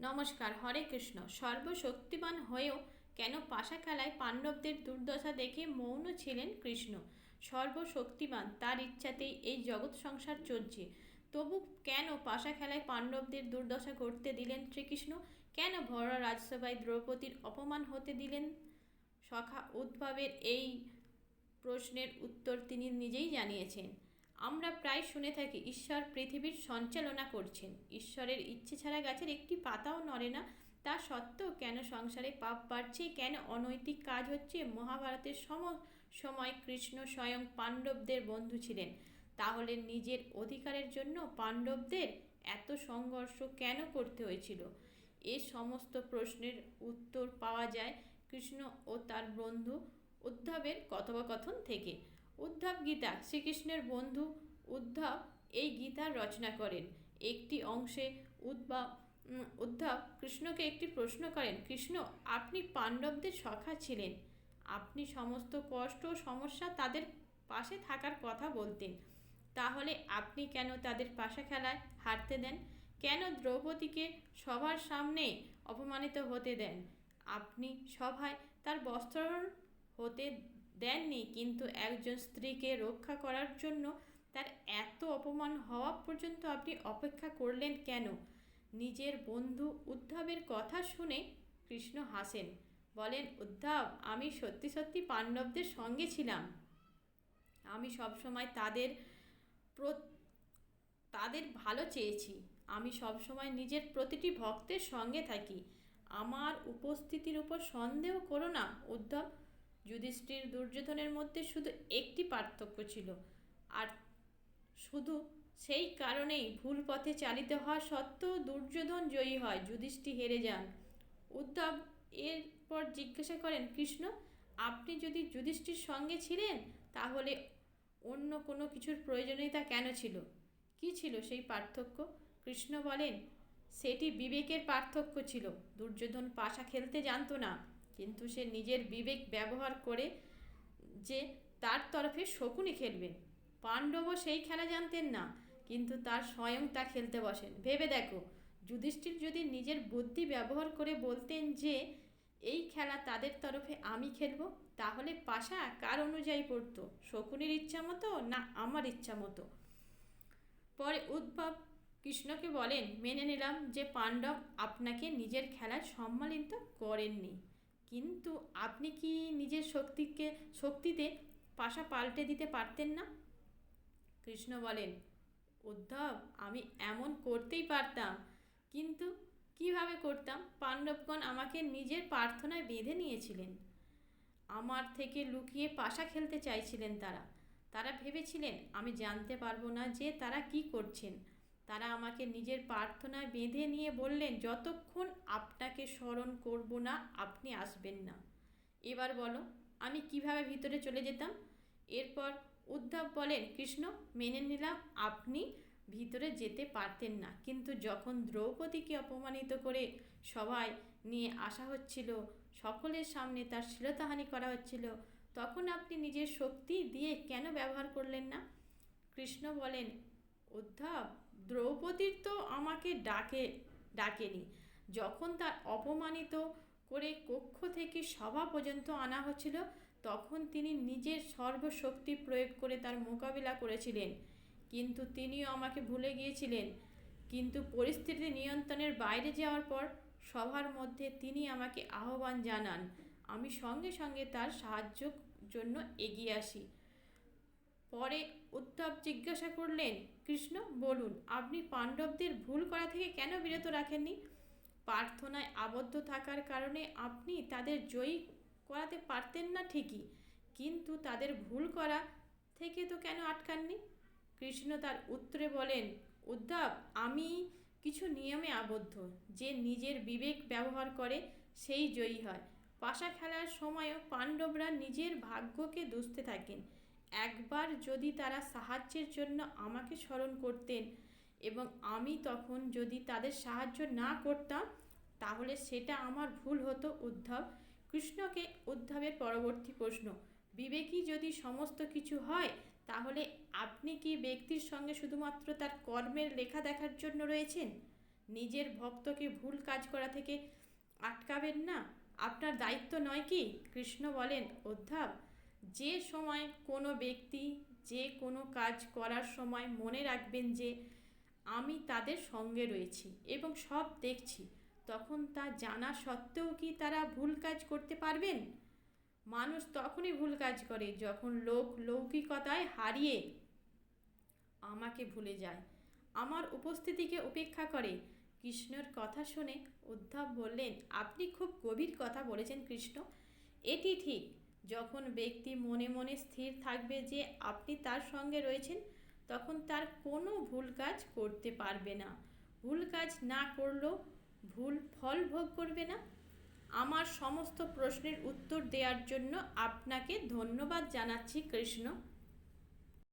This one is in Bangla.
নমস্কার, হরে কৃষ্ণ। সর্বশক্তিমান হয়েও কেন পাশা খেলায় পাণ্ডবদের দুর্দশা দেখে মৌন ছিলেন কৃষ্ণ? সর্বশক্তিমান, তার ইচ্ছাতেই এই জগৎ সংসার চলছে। তবু কেন পাশা খেলায় পাণ্ডবদের দুর্দশা ঘটতে দিলেন শ্রীকৃষ্ণ? কেন ভরা রাজসভায় দ্রৌপদীর অপমান হতে দিলেন? সখা উদ্ভাবের এই প্রশ্নের উত্তর তিনি নিজেই জানিয়েছেন। আমরা প্রায় শুনে থাকি, ঈশ্বর পৃথিবীর সঞ্চালনা করছেন। ঈশ্বরের ইচ্ছে ছাড়া গাছের একটি পাতাও নড়ে না। তা সত্ত্বেও কেন সংসারে পাপ বাড়ছে, কেন অনৈতিক কাজ হচ্ছে? মহাভারতের সম সময় কৃষ্ণ স্বয়ং পাণ্ডবদের বন্ধু ছিলেন। তাহলে নিজের অধিকারের জন্য পাণ্ডবদের এত সংঘর্ষ কেন করতে হয়েছিল? এ সমস্ত প্রশ্নের উত্তর পাওয়া যায় কৃষ্ণ ও তার বন্ধু উদ্ধবের কথোপকথন থেকে। উদ্ধব গীতা, শ্রীকৃষ্ণের বন্ধু উদ্ধব এই গীতার রচনা করেন। একটি অংশে উদ্ভব উদ্ধব কৃষ্ণকে একটি প্রশ্ন করেন, কৃষ্ণ, আপনি পাণ্ডবদের সখা ছিলেন। আপনি সমস্ত কষ্ট ও সমস্যা তাদের পাশে থাকার কথা বলতেন। তাহলে আপনি কেন তাদের পাশে খেলায় হারতে দেন? কেন দ্রৌপদীকে সবার সামনে অপমানিত হতে দেন? আপনি সভায় তার বস্ত্রহরণ হতে দেননি, কিন্তু একজন স্ত্রীকে রক্ষা করার জন্য তার এত অপমান হওয়া পর্যন্ত আপনি অপেক্ষা করলেন কেন? নিজের বন্ধু উদ্ধবের কথা শুনে কৃষ্ণ হাসেন, বলেন, উদ্ধব, আমি সত্যি সত্যি পাণ্ডবদের সঙ্গে ছিলাম। আমি সবসময় তাদের তাদের ভালো চেয়েছি। আমি সবসময় নিজের প্রতিটি ভক্তের সঙ্গে থাকি। আমার উপস্থিতির উপর সন্দেহ করো না, উদ্ধব। যুধিষ্ঠির দুর্যোধনের মধ্যে শুধু একটি পার্থক্য ছিল। আর শুধু সেই কারণেই ভুল পথে চালিত হওয়া সত্ত্বেও দুর্যোধন জয়ী হয় যুধিষ্ঠি হেরে যান। উদ্ধব এরপর জিজ্ঞাসা করেন, কৃষ্ণ, আপনি যদি যুধিষ্ঠির সঙ্গে ছিলেন, তাহলে অন্য কোনো কিছুর প্রয়োজনীয়তা কেন ছিল? কি ছিল সেই পার্থক্য? কৃষ্ণ বলেন, সেটি বিবেকের পার্থক্য ছিল। দুর্যোধন পাশা খেলতে জানতো না। কিন্তু সে নিজের বিবেক ব্যবহার করে যে তার তরফে শকুনি খেলবেন পাণ্ডবও সেই খেলা জানতেন না, কিন্তু তার স্বয়ং তা খেলতে বসেন। ভেবে দেখো, যুধিষ্ঠির যদি নিজের বুদ্ধি ব্যবহার করে বলতেন যে, এই খেলা তাদের তরফে আমি খেলব, তাহলে পাশা কার অনুযায়ী পড়তো? শকুনির ইচ্ছা মতো না আমার ইচ্ছা মতো? পরে উদ্ভব কৃষ্ণকে বলেন, মেনে নিলাম যে পাণ্ডব আপনাকে নিজের খেলায় সম্মানিত করেননি। কিন্তু আপনি কি নিজের শক্তিকে, শক্তিতে পাশা পাল্টে দিতে পারতেন না? কৃষ্ণ বলেন, উদ্ধব, আমি এমন করতেই পারতাম। কিন্তু কীভাবে করতাম? পাণ্ডবগণ আমাকে নিজের প্রার্থনায় বেঁধে নিয়েছিলেন। আমার থেকে লুকিয়ে পাশা খেলতে চাইছিলেন তারা। তারা ভেবেছিলেন, আমি জানতে পারব না যে তারা কি করছেন। তারা আমাকে নিজের প্রার্থনায় বেঁধে নিয়ে বললেন, যতক্ষণ আপনাকে স্মরণ করব না, আপনি আসবেন না। এবার বলো, আমি কীভাবে ভিতরে চলে যেতাম? এরপর উদ্ধব বলেন, কৃষ্ণ, মেনে নিলাম, আপনি ভিতরে যেতে পারতেন না। কিন্তু যখন দ্রৌপদীকে অপমানিত করে সবাই নিয়ে আসা হচ্ছিল, সকলের সামনে তার শ্লীলতাহানি করা হচ্ছিল, তখন আপনি নিজের শক্তি দিয়ে কেন ব্যবহার করলেন না? কৃষ্ণ বলেন উদ্ধব দ্রৌপদীর তো আমাকে ডাকে, ডাকেনি। যখন তার অপমানিত করে কক্ষ থেকে সভা পর্যন্ত আনা হচ্ছিল, তখন তিনি নিজের সর্বশক্তি প্রয়োগ করে তার মোকাবিলা করেছিলেন। কিন্তু তিনিও আমাকে ভুলে গিয়েছিলেন। কিন্তু পরিস্থিতি নিয়ন্ত্রণের বাইরে যাওয়ার পর সভার মধ্যে তিনি আমাকে আহ্বান জানান, আমি সঙ্গে সঙ্গে তার সাহায্য জন্য এগিয়ে আসি। পরে উদ্ধব জিজ্ঞাসা করলেন, কৃষ্ণ, বলুন, আপনি পাণ্ডবদের ভুল করা থেকে কেন বিরত রাখেননি? প্রার্থনায় আবদ্ধ থাকার কারণে আপনি তাদের জয়ী করাতে পারতেন না ঠিকই, কিন্তু তাদের ভুল করা থেকে তো কেন আটকাননি? কৃষ্ণ তার উত্তরে বলেন, উদ্ধব, আমি কিছু নিয়মে আবদ্ধ। যে নিজের বিবেক ব্যবহার করে, সেই জয়ী হয়। পাশা খেলার সময়ও পাণ্ডবরা নিজের ভাগ্যকে দুষতে থাকেন। একবার যদি তারা সাহায্যের জন্য আমাকে স্মরণ করতেন এবং আমি তখন যদি তাদের সাহায্য না করতাম, তাহলে সেটা আমার ভুল হতো, উদ্ধব। কৃষ্ণকে উদ্ধবের পরবর্তী প্রশ্ন বিবেকই যদি সমস্ত কিছু হয়, তাহলে আপনি কি ব্যক্তির সঙ্গে শুধুমাত্র তার কর্মের লেখা দেখার জন্য রয়েছেন? নিজের ভক্তকে ভুল কাজ করা থেকে আটকাবেন না? আপনার দায়িত্ব নয় কি? কৃষ্ণ বলেন অধ্যাপ যে সময় কোনো ব্যক্তি যে কোনো কাজ করার সময় মনে রাখবেন যে আমি তাদের সঙ্গে রয়েছি এবং সব দেখছি, তখন তা জানা সত্ত্বেও কি তারা ভুল কাজ করতে পারবেন? মানুষ তখনই ভুল কাজ করে যখন লোক লৌকিকতায় হারিয়ে আমাকে ভুলে যায়। আমার উপস্থিতিকে উপেক্ষা করে। কৃষ্ণর কথা শুনে উদ্ধব বললেন, আপনি খুব গভীর কথা বলেছেন কৃষ্ণ। এটি ঠিক। যখন ব্যক্তি মনে মনে স্থির থাকবে যে আপনি তার সঙ্গে রয়েছেন, তখন তার কোনো ভুল কাজ করতে পারবে না। ভুল কাজ না করলেও ভুল ফল ভোগ করবে না। আমার সমস্ত প্রশ্নের উত্তর দেওয়ার জন্য আপনাকে ধন্যবাদ জানাচ্ছি, কৃষ্ণ।